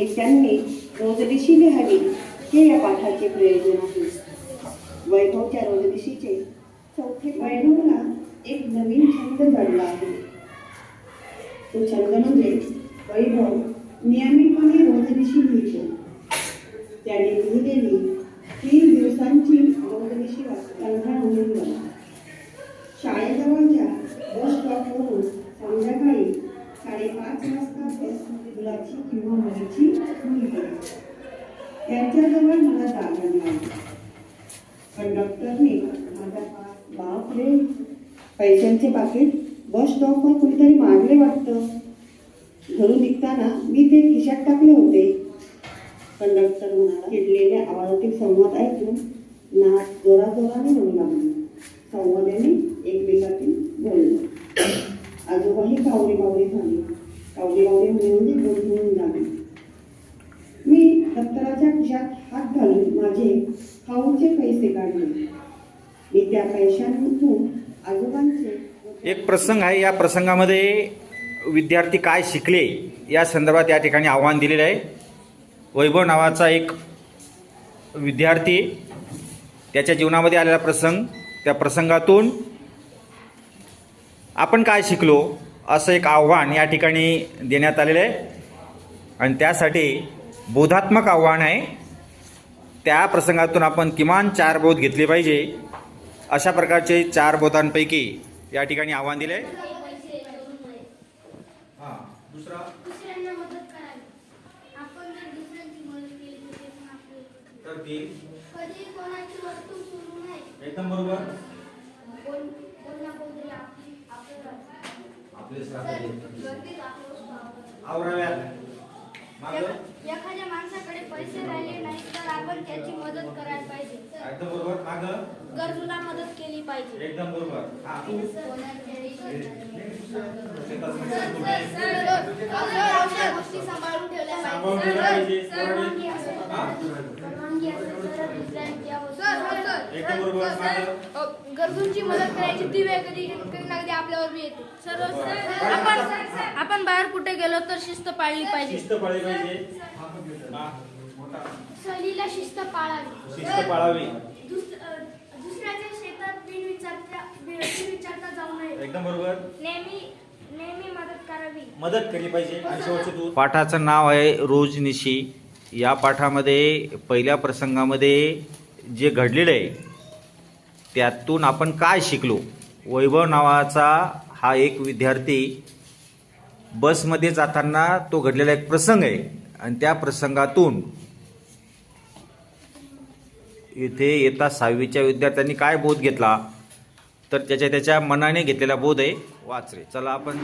आणि त्यांनी रोजदिशी लिहावी हे या पाठाचे प्रयोजन आहे वैभवच्या रोजदिशीचे चौथे वैभवला एक नवीन छंद जडला आहे तो छंद म्हणजे वैभव नियमितपणे रोजनिशी लिहितो त्याने लिहिलेली साडेपाच वाजता बसमध्ये मुलाची किंवा मुलीची मुलगी त्यांच्याजवळ मला जागा मिळाली कंडक्टरने माझा बाप रे पैशांचे पाकिट बस स्टॉपवर कुणीतरी मारले वाटतं घरून निघताना मी ते खिशात टाकले होते कंडक्टर म्हणाला चिडलेल्या आवाजातील संवाद ऐकून नाक जोराजोराने म्हणू लागले संवादाने एकमेकातील बोललो आजोबाही कावरी बावरी झाली. कावरी बावरी म्हणजे गोंधळून झाली मी दप्तराच्या खिशात हात घालून माझे खाऊचे पैसे काढले. मी त्या पैशांमधून आजोबांचे एक प्रसंग आहे या प्रसंगामध्ये विद्यार्थी काय शिकले या संदर्भात या ठिकाणी आव्हान दिलेलं आहे. वैभव नावाचा एक विद्यार्थी त्याच्या जीवनामध्ये आलेला प्रसंग त्या प्रसंगातून आपण काय शिकलो असं एक आव्हान या ठिकाणी देण्यात आलेलं आहे. आणि त्यासाठी बोधात्मक आव्हान आहे. त्या प्रसंगातून आपण किमान चार बोध घेतले पाहिजे. अशा प्रकारचे चार बोधांपैकी या ठिकाणी आव्हान दिले दुसरा. दुसऱ्यांना मदत करावी आपण जर दुसऱ्यांची मदत केली तर ते पण आपली तर तीन कधी कोणाची वस्तू चोरू नये एकदम बरोबर कोण कोण ना कोणतरी आपली एख- एखाद्या माणसाकडे पैसे राहिले नाही तर आपण त्याची मदत करायला पाहिजे एकदम बरोबर माग गरजूला मदत केली पाहिजे एकदम बरोबर हा गोष्टी सांभाळून ठेवल्या पाहिजे. गरजूंची मदत करायची ती वेळ कधी कधी आपल्यावर बी येते. सर्व आपण आपण बाहेर कुठे गेलो तर शिस्त पाळली पाहिजे. शिस्त पाळली पाहिजे. हा, मोठा. सहलीला शिस्त पाळावी. शिस्त पाळावी. दुसऱ्याच्या शेतात बिन विचारता बिन विचारता जाऊ नये. एकदम बरोबर. नेहमी नेहमी मदत करावी. मदत केली पाहिजे आणि शेवटचे तू. पाठाचं नाव आहे रोजनिशी या पाठामध्ये पहिल्या प्रसंगामध्ये जे घडलेलं आहे त्यातून आपण काय शिकलो? वैभव नावाचा हा एक विद्यार्थी बसमध्ये जाताना तो घडलेला एक प्रसंग आहे. आणि त्या प्रसंगातून इथे येता सहावीच्या विद्यार्थ्यांनी काय बोध घेतला? तर त्याच्या त्याच्या मनाने घेतलेला बोध आहे. वाच रे. चला आपण